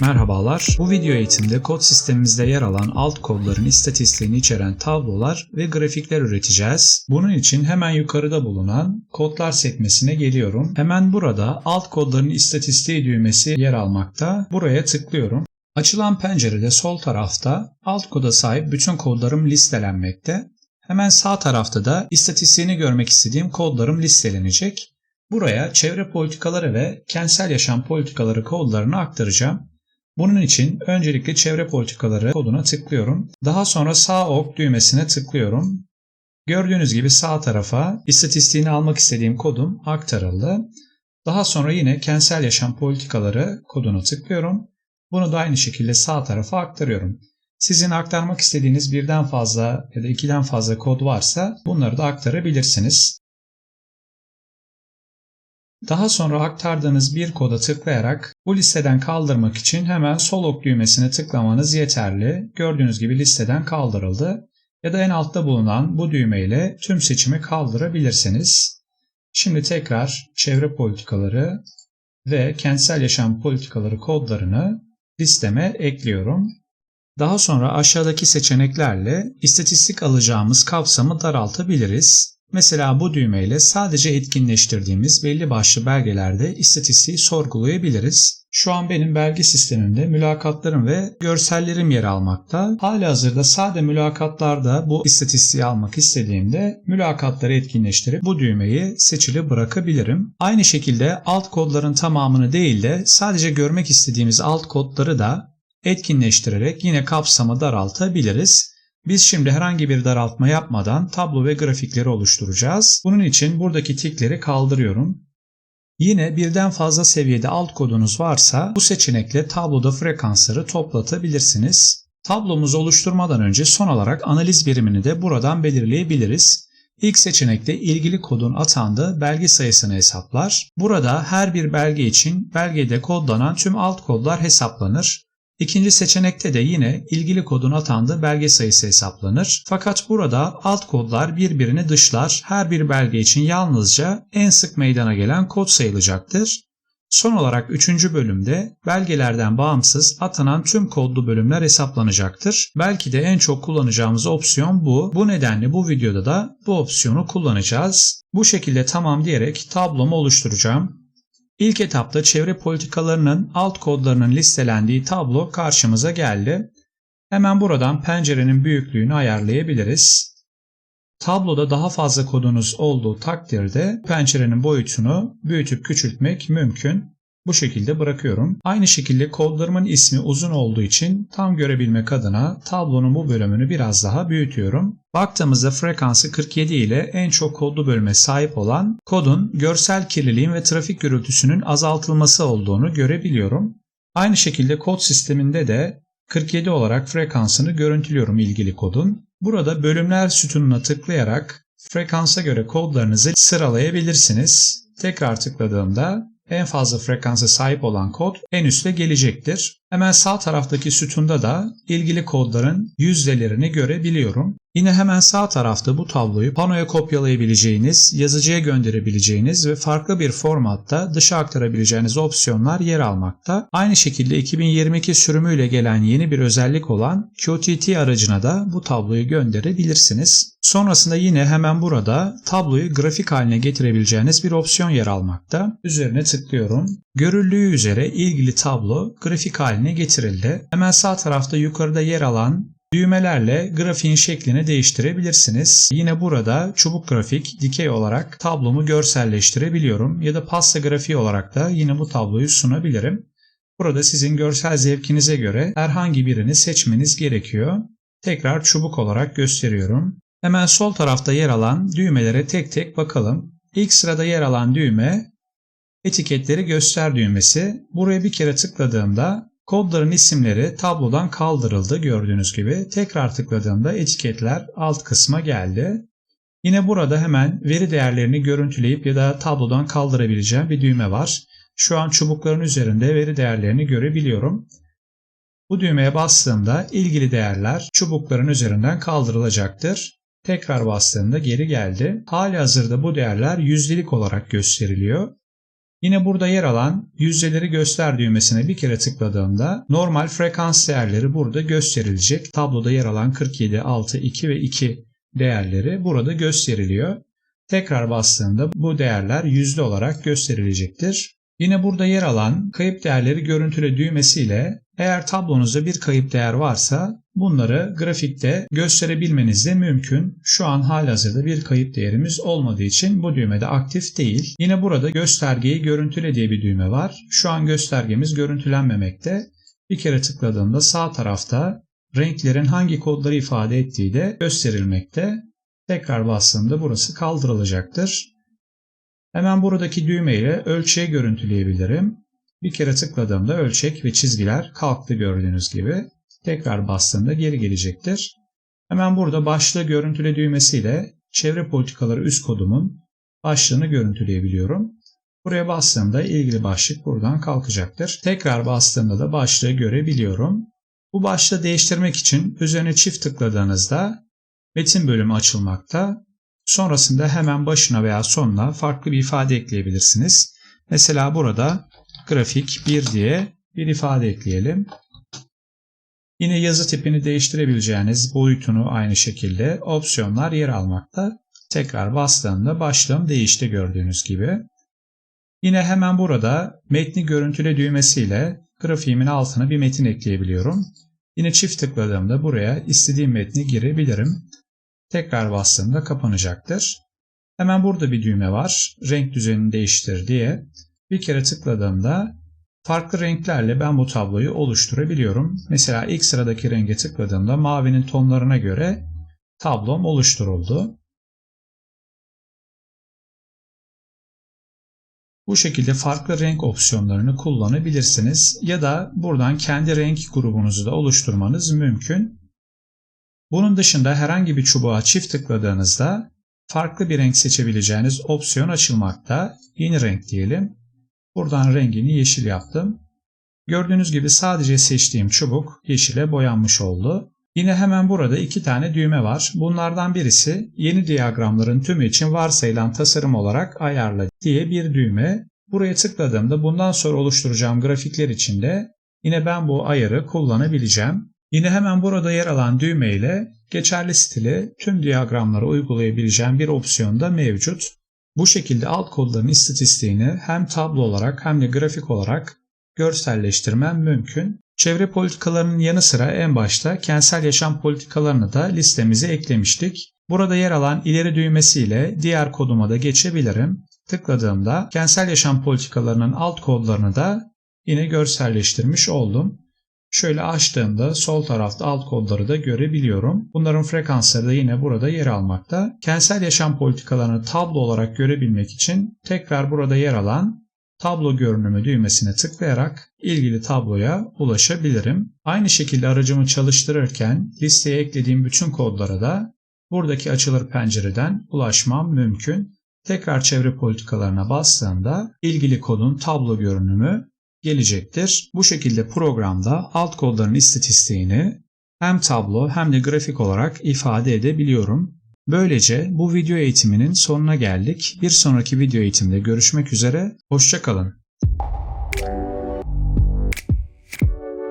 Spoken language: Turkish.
Merhabalar. Bu video eğitimde kod sistemimizde yer alan alt kodların istatistiğini içeren tablolar ve grafikler üreteceğiz. Bunun için hemen yukarıda bulunan kodlar sekmesine geliyorum. Hemen burada alt kodların istatistiği düğmesi yer almakta. Buraya tıklıyorum. Açılan pencerede sol tarafta alt koda sahip bütün kodlarım listelenmekte. Hemen sağ tarafta da istatistiğini görmek istediğim kodlarım listelenecek. Buraya çevre politikaları ve kentsel yaşam politikaları kodlarını aktaracağım. Bunun için öncelikle çevre politikaları koduna tıklıyorum. Daha sonra sağ ok düğmesine tıklıyorum. Gördüğünüz gibi sağ tarafa istatistiğini almak istediğim kodum aktarıldı. Daha sonra yine kentsel yaşam politikaları koduna tıklıyorum. Bunu da aynı şekilde sağ tarafa aktarıyorum. Sizin aktarmak istediğiniz birden fazla ya da ikiden fazla kod varsa bunları da aktarabilirsiniz. Daha sonra aktardığınız bir koda tıklayarak bu listeden kaldırmak için hemen sol ok düğmesine tıklamanız yeterli. Gördüğünüz gibi listeden kaldırıldı. Ya da en altta bulunan bu düğmeyle tüm seçimi kaldırabilirsiniz. Şimdi tekrar çevre politikaları ve kentsel yaşam politikaları kodlarını listeme ekliyorum. Daha sonra aşağıdaki seçeneklerle istatistik alacağımız kapsamı daraltabiliriz. Mesela bu düğmeyle sadece etkinleştirdiğimiz belli başlı belgelerde istatistiği sorgulayabiliriz. Şu an benim belge sistemimde mülakatlarım ve görsellerim yer almakta. Halihazırda sade mülakatlarda bu istatistiği almak istediğimde mülakatları etkinleştirip bu düğmeyi seçili bırakabilirim. Aynı şekilde alt kodların tamamını değil de sadece görmek istediğimiz alt kodları da etkinleştirerek yine kapsamı daraltabiliriz. Biz şimdi herhangi bir daraltma yapmadan tablo ve grafikleri oluşturacağız. Bunun için buradaki tikleri kaldırıyorum. Yine birden fazla seviyede alt kodunuz varsa bu seçenekle tabloda frekansları toplatabilirsiniz. Tablomuzu oluşturmadan önce son olarak analiz birimini de buradan belirleyebiliriz. İlk seçenekte ilgili kodun atandığı belge sayısını hesaplar. Burada her bir belge için belgede kodlanan tüm alt kodlar hesaplanır. İkinci seçenekte de yine ilgili kodun atandığı belge sayısı hesaplanır. Fakat burada alt kodlar birbirini dışlar. Her bir belge için yalnızca en sık meydana gelen kod sayılacaktır. Son olarak 3. bölümde belgelerden bağımsız atanan tüm kodlu bölümler hesaplanacaktır. Belki de en çok kullanacağımız opsiyon bu. Bu nedenle bu videoda da bu opsiyonu kullanacağız. Bu şekilde tamam diyerek tablomu oluşturacağım. İlk etapta çevre politikalarının alt kodlarının listelendiği tablo karşımıza geldi. Hemen buradan pencerenin büyüklüğünü ayarlayabiliriz. Tabloda daha fazla kodunuz olduğu takdirde pencerenin boyutunu büyütüp küçültmek mümkün. Bu şekilde bırakıyorum. Aynı şekilde kodlarımın ismi uzun olduğu için tam görebilmek adına tablonun bu bölümünü biraz daha büyütüyorum. Baktığımızda frekansı 47 ile en çok kodlu bölüme sahip olan kodun görsel kirliliğin ve trafik gürültüsünün azaltılması olduğunu görebiliyorum. Aynı şekilde kod sisteminde de 47 olarak frekansını görüntülüyorum ilgili kodun. Burada bölümler sütununa tıklayarak frekansa göre kodlarınızı sıralayabilirsiniz. Tekrar tıkladığımda en fazla frekansa sahip olan kod en üste gelecektir. Hemen sağ taraftaki sütunda da ilgili kodların yüzdelerini görebiliyorum. Yine hemen sağ tarafta bu tabloyu panoya kopyalayabileceğiniz, yazıcıya gönderebileceğiniz ve farklı bir formatta dışa aktarabileceğiniz opsiyonlar yer almakta. Aynı şekilde 2022 sürümüyle gelen yeni bir özellik olan QTT aracına da bu tabloyu gönderebilirsiniz. Sonrasında yine hemen burada tabloyu grafik haline getirebileceğiniz bir opsiyon yer almakta. Üzerine tıklıyorum. Görüldüğü üzere ilgili tablo grafik haline getirildi. Hemen sağ tarafta yukarıda yer alan Düğmelerle grafiğin şeklini değiştirebilirsiniz. Yine burada çubuk grafik dikey olarak tablomu görselleştirebiliyorum ya da pasta grafiği olarak da yine bu tabloyu sunabilirim. Burada sizin görsel zevkinize göre herhangi birini seçmeniz gerekiyor. Tekrar çubuk olarak gösteriyorum. Hemen sol tarafta yer alan düğmelere tek tek bakalım. İlk sırada yer alan düğme etiketleri göster düğmesi. Buraya bir kere tıkladığımda Kodların isimleri tablodan kaldırıldı gördüğünüz gibi. Tekrar tıkladığımda etiketler alt kısma geldi. Yine burada hemen veri değerlerini görüntüleyip ya da tablodan kaldırabileceğim bir düğme var. Şu an çubukların üzerinde veri değerlerini görebiliyorum. Bu düğmeye bastığımda ilgili değerler çubukların üzerinden kaldırılacaktır. Tekrar bastığımda geri geldi. Hali hazırda bu değerler yüzdelik olarak gösteriliyor. Yine burada yer alan yüzdeleri göster düğmesine bir kere tıkladığımda normal frekans değerleri burada gösterilecek. Tabloda yer alan 47, 6, 2 ve 2 değerleri burada gösteriliyor. Tekrar bastığımda bu değerler yüzde olarak gösterilecektir. Yine burada yer alan kayıp değerleri görüntüle düğmesiyle eğer tablonuzda bir kayıp değer varsa bunları grafikte gösterebilmeniz de mümkün. Şu an halihazırda bir kayıp değerimiz olmadığı için bu düğmede aktif değil. Yine burada göstergeyi görüntüle diye bir düğme var. Şu an göstergemiz görüntülenmemekte. Bir kere tıkladığımda sağ tarafta renklerin hangi kodları ifade ettiği de gösterilmekte. Tekrar bastığımda burası kaldırılacaktır. Hemen buradaki düğme ile ölçeği görüntüleyebilirim. Bir kere tıkladığımda ölçek ve çizgiler kalktı gördüğünüz gibi. Tekrar bastığımda geri gelecektir. Hemen burada başlığı görüntüle düğmesiyle çevre politikaları üst kodumun başlığını görüntüleyebiliyorum. Buraya bastığımda ilgili başlık buradan kalkacaktır. Tekrar bastığımda da başlığı görebiliyorum. Bu başlığı değiştirmek için üzerine çift tıkladığınızda metin bölümü açılmakta. Sonrasında hemen başına veya sonuna farklı bir ifade ekleyebilirsiniz. Mesela burada grafik 1 diye bir ifade ekleyelim. Yine yazı tipini değiştirebileceğiniz boyutunu aynı şekilde opsiyonlar yer almakta. Tekrar bastığımda başlığım değişti gördüğünüz gibi. Yine hemen burada metni görüntüle düğmesiyle grafiğimin altına bir metin ekleyebiliyorum. Yine çift tıkladığımda buraya istediğim metni girebilirim. Tekrar bastığımda kapanacaktır. Hemen burada bir düğme var. Renk düzenini değiştir diye. Bir kere tıkladığımda farklı renklerle ben bu tabloyu oluşturabiliyorum. Mesela ilk sıradaki renge tıkladığımda mavinin tonlarına göre tablom oluşturuldu. Bu şekilde farklı renk opsiyonlarını kullanabilirsiniz ya da buradan kendi renk grubunuzu da oluşturmanız mümkün. Bunun dışında herhangi bir çubuğa çift tıkladığınızda farklı bir renk seçebileceğiniz opsiyon açılmakta. Yeni renk diyelim. Buradan rengini yeşil yaptım. Gördüğünüz gibi sadece seçtiğim çubuk yeşile boyanmış oldu. Yine hemen burada iki tane düğme var. Bunlardan birisi yeni diyagramların tümü için varsayılan tasarım olarak ayarla diye bir düğme. Buraya tıkladığımda bundan sonra oluşturacağım grafikler için de yine ben bu ayarı kullanabileceğim. Yine hemen burada yer alan düğme ile geçerli stili tüm diyagramlara uygulayabileceğim bir opsiyon da mevcut. Bu şekilde alt kodların istatistiğini hem tablo olarak hem de grafik olarak görselleştirmem mümkün. Çevre politikalarının yanı sıra en başta kentsel yaşam politikalarını da listemize eklemiştik. Burada yer alan ileri düğmesiyle diğer koduma da geçebilirim. Tıkladığımda kentsel yaşam politikalarının alt kodlarını da yine görselleştirmiş oldum. Şöyle açtığımda sol tarafta alt kodları da görebiliyorum. Bunların frekansları da yine burada yer almakta. Kentsel yaşam politikalarını tablo olarak görebilmek için tekrar burada yer alan tablo görünümü düğmesine tıklayarak ilgili tabloya ulaşabilirim. Aynı şekilde aracımı çalıştırırken listeye eklediğim bütün kodlara da buradaki açılır pencereden ulaşmam mümkün. Tekrar çevre politikalarına bastığımda ilgili kodun tablo görünümü gelecektir. Bu şekilde programda alt kodların istatistiğini hem tablo hem de grafik olarak ifade edebiliyorum. Böylece bu video eğitiminin sonuna geldik. Bir sonraki video eğitimde görüşmek üzere. Hoşçakalın.